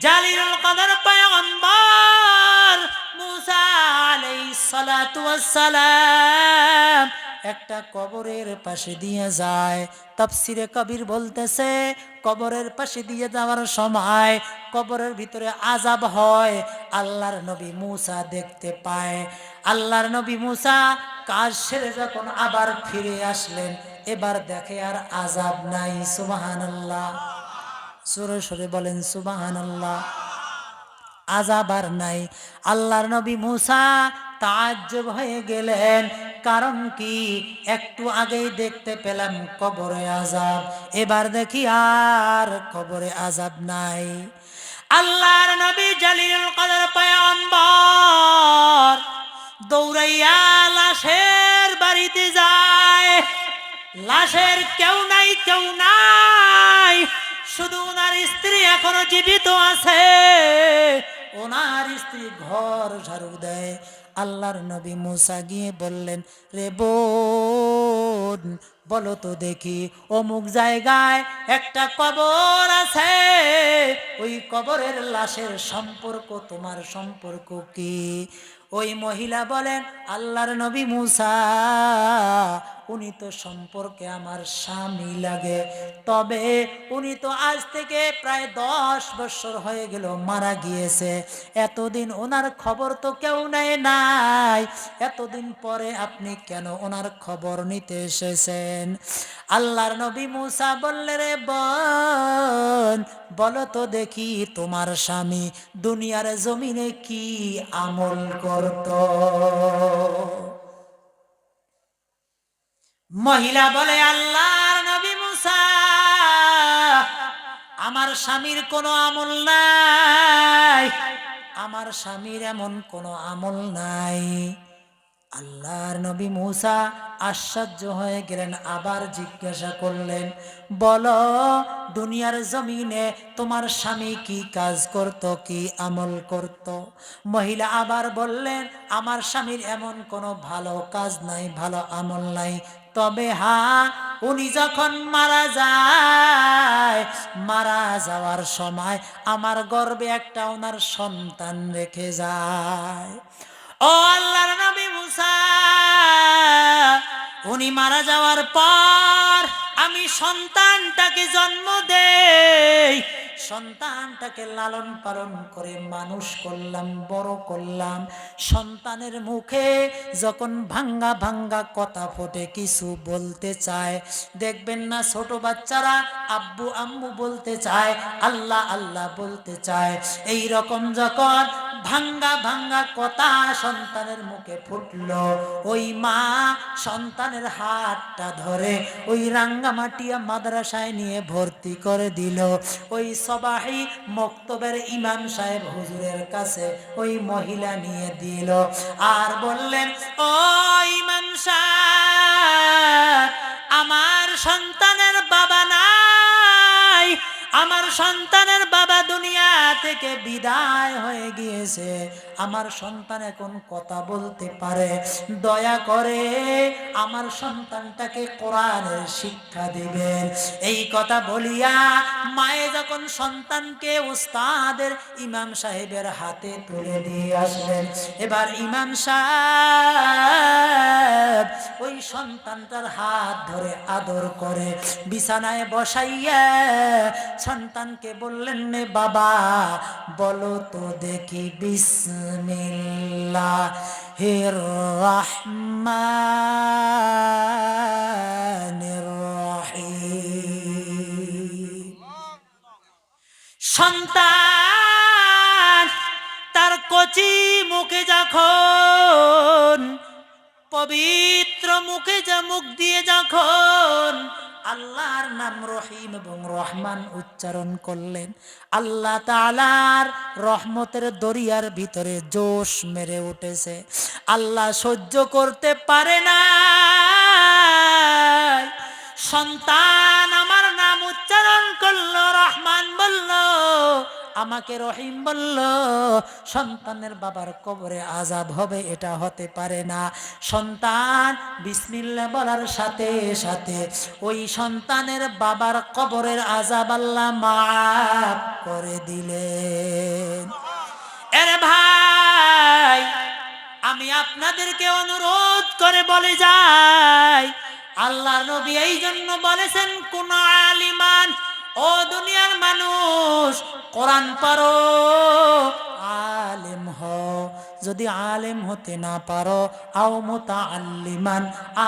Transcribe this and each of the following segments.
জালিলুল কদর পয়গম্বর মুসা একটা কবরের পাশে দিয়ে যায়। তাফসিরে কবির বলতেছে, কবরের পাশে দিয়ে যাওয়ার সময় কবরের ভিতরে আজাব হয়। আল্লাহর নবী মুসা দেখতে পায়। আল্লাহর নবী মুসা কাজ সেরে যখন আবার ফিরে আসলেন, এবার দেখে আর আজাব নাই, সুবহানাল্লাহ। সুরে সুরে বলেন, সুবহানাল্লাহ। আজাব আর নাই। আল্লাহর নবী মুসা তাজ্জব হয়ে গেলেন। কারণ কি? একটু আগেই দেখতে পেলাম কবরে আজাব এবার দেখি আর কবরে আজাব নাই। আল্লাহর নবী জালিলুল কদর পয়গম্বর দৌড়াইয়া লাশের বাড়িতে যায়। লাশের কেউ নাই কেউ নাই শুধু ওনার স্ত্রী এখনও জীবিত আছে। ওনার স্ত্রী ঘর ঝাড়ু দেয়। আল্লাহর নবী মুসা গিয়ে বললেন, রে বোন বলো তো দেখি, অমুক জায়গায় একটা কবর আছে। ওই কবরের লাশের সম্পর্ক, তোমার সম্পর্ক কি? ওই মহিলা বলেন, আল্লাহর নবী মুসা, উনি তো সম্পর্কে আমার স্বামী লাগে। তবে উনি তো আজ থেকে প্রায় দশ বছর হয়ে গেল মারা গিয়েছে। এতদিন ওনার খবর তো কেউ নেয় নাই। এতদিন পরে আপনি কেন ওনার খবর নিতে এসেছেন আল্লাহর নবী মুসা বললে রে বোন, বলো তো দেখি তোমার স্বামী দুনিয়ার জমিনে কি আমল করত? মহিলা বলে, আল্লাহর নবী মুসা, আমার স্বামীর কোনো আমল নাই, আমার স্বামীর এমন কোনো আমল নাই। আল্লাহর নবী মুসা আশ্চর্য হয়ে গেলেন, আবার জিজ্ঞাসা করলেন, বলো, দুনিয়ার জমিনে তোমার স্বামী কি কাজ করত, কি আমল করত? মহিলা আবার বললেন, আমার স্বামীর এমন কোনো ভালো কাজ নাই, ভালো আমল নাই। তবে হা, উনি যখন মারা যায়, মারা যাওয়ার সময় আমার গর্বে একটা ওনার সন্তান রেখে যায়। আল্লাহর নবী মুসা, উনি মারা যাওয়ার পর আমি সন্তানটাকে জন্ম দেই। সন্তানটাকে লালন পালন করে মানুষ করলাম, বড় করলাম। সন্তানের মুখে যখন ভাঙ্গা ভাঙ্গা কথা ফোটে, কিছু বলতে চায়। দেখবেন না ছোট বাচ্চারা আব্বু আম্মু বলতে চায়, আল্লাহ আল্লাহ বলতে চায়। এই রকম যখন ভাঙ্গা ভাঙ্গা কথা সন্তানের মুখে ফুটলো। ওই মা সন্তানের হাতটা ধরে ওই রাঙ্গামাটিয়া মাদ্রাসায় নিয়ে ভর্তি করে দিল। ওই সবাই মক্তবের ইমাম সাহেব হুজুরের কাছে ওই মহিলা নিয়ে দিল। আর বললেন, ও ইমাম সাহেব, আমার সন্তানের বাবা নাই আমার সন্তানের বাবা দুনিয়া থেকে বিদায় হয়ে গিয়েছে। আমার সন্তান এখন কথা বলতে পারে। দয়া করে আমার সন্তানটাকে কোরআনের শিক্ষা দিবেন। এই কথা বলিয়া মায়ে যখন সন্তানকে উস্তাদের ইমাম সাহেবের হাতে তুলে দিয়ে আসলেন, এবার ইমাম সাহেব ওই সন্তানটার হাত ধরে আদর করে, বিছানায় বসাইয়া সন্তানকে বললেন, নে বাবা, বলো তো দেখি বিসমিল্লাহ হির রহমানির রহিম। সন্তান তার কচি মুখে যখন, পবিত্র মুখে যা মুখ দিয়ে যখন আল্লাহর নাম রহিম এবং রহমান উচ্চারণ করলেন। আল্লাহ তালার রহমতের দরিয়ার ভিতরে জোশ মেরে উঠেছে। আল্লাহ সহ্য করতে পারে না সন্তান আমার আমাকে রহিম বলল, সন্তানের বাবার কবরে আজাব হবে, এটা হতে পারে না। সন্তান বিসমিল্লা বলার সাথে সাথে ওই সন্তানের বাবার কবরের আজাব আল্লাহ মাফ করে দিলেন। এরে ভাই, আমি আপনাদেরকে অনুরোধ করে বলে যাই আল্লাহ নবী এই জন্য বলেছেন, কোন আলিমান ও দুনিয়ার মানুষ কোরআন পারো যদি আলেম হতে না পারো, আও মোতা আল্লিমান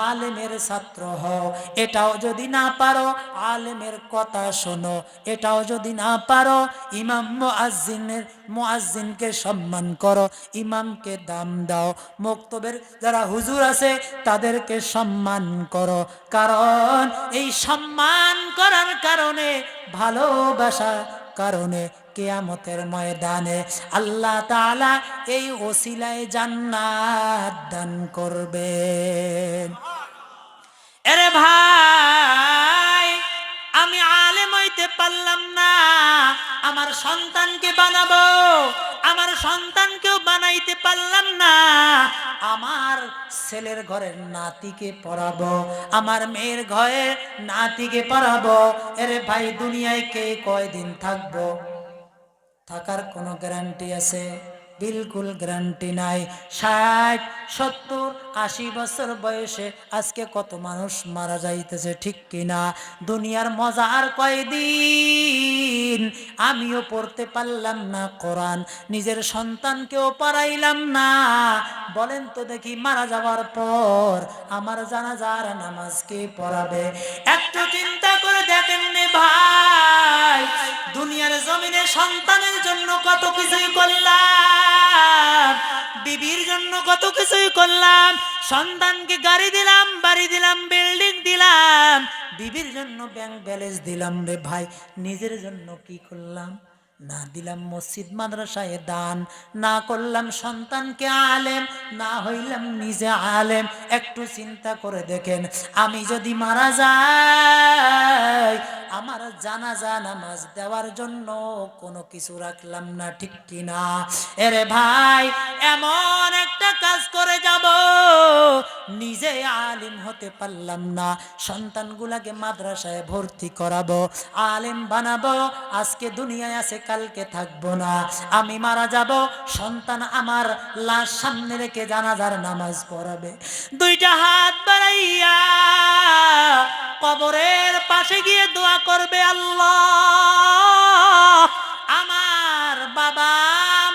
আলেমের ছাত্র হও। এটাও যদি না পারো, আলেমের কথা শোনো। এটাও যদি না পারো, ইমাম মুআজ্জিনের, মুআজ্জিনকে সম্মান করো, ইমামকে দাম দাও। মক্তবের যারা হুজুর আছে, তাদেরকে সম্মান করো। কারণ এই সম্মান করার কারণে ভালোবাসা কারণে কেয়ামতের ময়দানে আল্লাহ তাআলা এই ওসিলায় জান্নাত দান করবেন। এরে ভাই, আমি আলেম হইতে পারলাম না। আমার সন্তানকে বানাবো, আমার সন্তানকেও বানাইতে পারলাম না। আমার ছেলের ঘরের নাতিকে পড়াবো, আমার মেয়ের ঘরের নাতিকে পড়াবো। এরে ভাই, দুনিয়ায় কে কয়দিন থাকব? থাকার কোনো গ্যারান্টি আছে? বিলকুল গ্যারান্টি নাই। ষাট, সত্তর, আশি বছর বয়সে আজকে কত মানুষ মারা যাইতেছে, ঠিক কিনা দুনিয়ার মজা আর কয়দিন? আমিও পড়তে পারলাম না কোরআন, নিজের সন্তানকেও পারাইলাম না। বলেন তো দেখি মারা যাওয়ার পর আমার জানাজার নামাজ কে পড়াবে? একটু চিন্তা করে দেখেন ভাই। দুনিয়ার জমিনে সন্তানের জন্য কত কিছুই করলাম, বিবির জন্য কত কিছুই করলাম, সন্তানকে গাড়ি দিলাম, বাড়ি দিলাম, বিল্ডিং দিলাম, বিবির জন্য ব্যাংক ব্যালেন্স দিলাম রে ভাই, নিজের জন্য কি করলাম? না দিলাম মসজিদ মাদ্রাসায় দান, না করলাম সন্তানকে আলেম, না হইলাম নিজে আলেম। একটু চিন্তা করে দেখেন, আমি যদি মারা যাই, আমার জানাজা নামাজ দেওয়ার জন্য কোনো কিছু রাখলাম না, ঠিক কিনা? এরে ভাই, এমন একটা কাজ করে যাব, নিজে আলিম হতে পারলাম না। সন্তানগুলাকে মাদ্রাসায় ভর্তি করাবো, আলেম বানাবো, আজকে দুনিয়ায় আছে কালকে থাকব না। আমি মারা যাব, সন্তান আমার লাশ সামনে রেখে জানাজার নামাজ পড়াবে। দুইটা হাত বাড়াইয়া কবরের পাশে গিয়ে দোয়া করবে আল্লাহ। আমার বাবা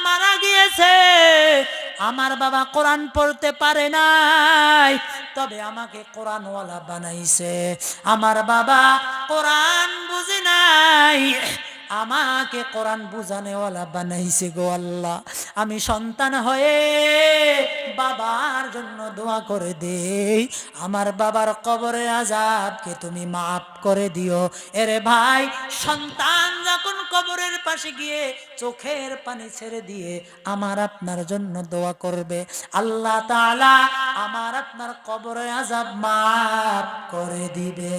মারা গিয়েছে, আমার বাবা কোরআন পড়তে পারে নাই, তবে আমাকে কোরআনওয়ালা বানাইছে। আমার বাবা কোরআন বুঝে নাই আমাকে কোরআন বুঝানেওয়ালা বানাইছে গো আল্লাহ। আমি সন্তান হয়ে বাবার জন্য দোয়া করে দেই। আমার বাবার কবরে আজাবকে তুমি মাফ করে দিও। এরে ভাই, সন্তান যখন কবরের পাশে গিয়ে চোখের পানি ছেড়ে দিয়ে আমার আপনার জন্য দোয়া করবে। আল্লাহ তাআলা আমার আপনার কবরে আজাব মাফ করে দিবে।